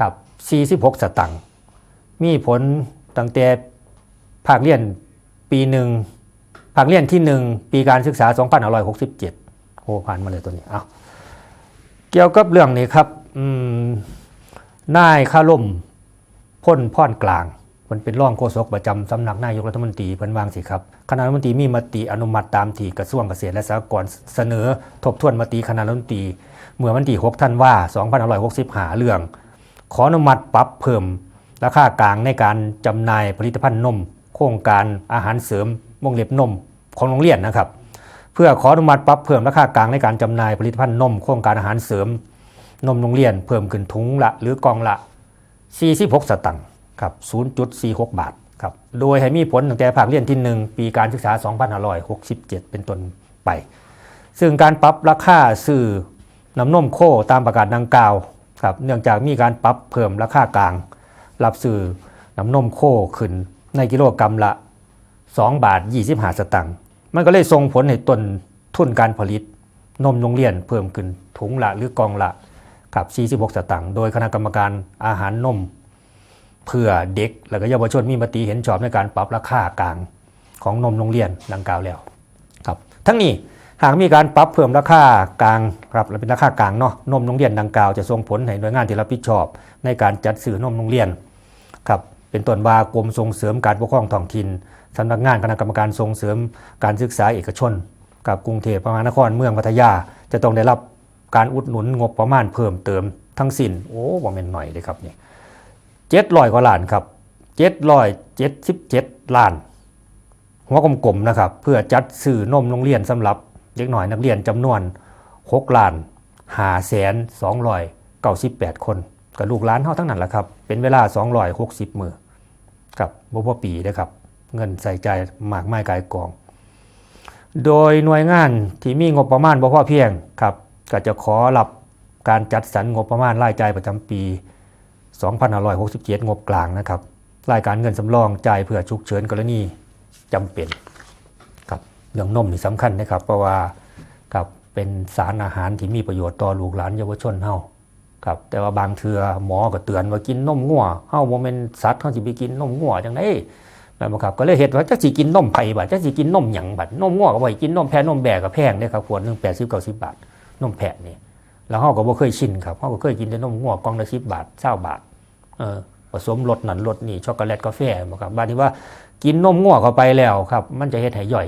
กับ 46 สตังค์มีผลตั้งแต่ภาคเรียนปีหนึ่งภาคเรียนที่หนึ่งปีการศึกษา 2567โอ้ผ่านมาเลยตัวนี้เอาเกี่ยวกับเรื่องนี้ครับนายข้าล่มพ่นพ่อนกลางมันเป็นร่องโฆษกประจำสำนักนายกรัฐมนตรีเพิ่นวางสิครับคณะรัฐมนตรีมีมติอนุมัติตามที่กระทรวงเกษตรและสหกรณ์เสนอ ทบทวนมติคณะรัฐมนตรี เมื่อวันที่6ธันวา2565 เรื่อง ขออนุมัติปรับเพิ่ม ราคากลางในการจำหน่ายผลิตภัณฑ์นม โครงการอาหารเสริมวงเล็บนมของโรงเรียนนะครับ เพื่อขออนุมัติปรับเพิ่มราคากลางในการจำหน่ายผลิตภัณฑ์นม โครงการอาหารเสริม นมโรงเรียนเพิ่มขึ้นถุงละ หรือกองละ 46 สตังค์ครับ0.46 บาทครับโดยให้มีผลตั้งแต่ภาคเรียนที่ 1 ปีการศึกษา 2567 เป็นต้นไป ซึ่งการปรับราคาซื้อน้ำนมโคตามประกาศดังกล่าว ครับเนื่องจากมีการปรับเพิ่มราคากลาง รับซื้อน้ำนมโคขึ้นในกิโลกรัมละ 2 บาท 25 สตังค์มันก็เลยส่งผลให้ต้นทุนการผลิต นมโรงเรียนเพิ่มขึ้นถุงละหรือกองละกับ 46 สตังค์โดยคณะกรรมการอาหารนม เพื่อเด็กและก็เยาวชนมีมติเห็นชอบในการปรับราคากลางของนมโรงเรียนดังกล่าวแล้วครับ ทั้งนี้ หากมีการปรับเพิ่มราคากลางครับและเป็นราคากลางเนาะนมโรงเรียนดังกล่าวจะส่งผลให้หน่วยงานที่รับผิดชอบ ในการจัดซื้อนมโรงเรียนครับเป็นต้นว่ากรมส่งเสริมการปกครองท้องถิ่นสำนักงานคณะกรรมการส่งเสริมการศึกษาเอกชน กับกรุงเทพมหานครเมืองพัทยา จะต้องได้รับการอุดหนุนงบประมาณเพิ่มเติมทั้งสิ้นโอ้บ่แม่นหน่อยเลยครับนี่เจ็ดร้อยกว่าล้านครับเจ็ดร้อยเจ็ดสิบเจ็ดล้านหัวกลมๆนะครับ เพื่อจัดซื้อนมโรงเรียนสำหรับ เด็กหน่อยนักเรียนจำนวน6ล้านหาแสนสองร้อยเก้าสิบแปดคนกับลูกหลานเท่าทั้งนั้นแหละครับ เป็นเวลา260มือครับบ่พอปีนะครับ เงินใส่ใจายมากไม้กายกอง โดยหน่วยงานที่มีงบประมาณบ่พอเพียงครับก็จะขอรับการจัดสรรงบประมาณรายจ่ายประจำปี 2567 งบกลางนะครับ รายการเงินสำรองจ่ายเพื่อฉุกเฉินกรณีจำเป็น เรื่องนมนี่สำคัญนะครับ เพราะว่าครับเป็นสารอาหารที่มีประโยชน์ต่อลูกหลานเยาวชนเฮาครับแต่ว่าบางเทือหมอก็เตือนว่ากินนมงัวเฮาบ่แม่นสัตว์เฮาสิไปกินนมงัวจังได๋แม่นบ่ครับก็เลยเฮ็ดว่าจักสิกินนมไผบัดจักสิกินนมหยังบัดนมงัวก็บ่ให้กินนมแพะนมแบะก็แพงเด้ครับขวดหนึง80 90บาทนมแพะนี่แล้วเฮาก็บ่เคยชินครับเฮาก็เคยกินแต่นมงัวกล่องละ10บาท20บาทเออผสมรสนั่นรสนี่ช็อกโกแลตกาแฟบ่ครับบาดนี้ว่ากินนมงัวเข้าไปแล้วครับ มันจะเฮ็ดให้ย่อย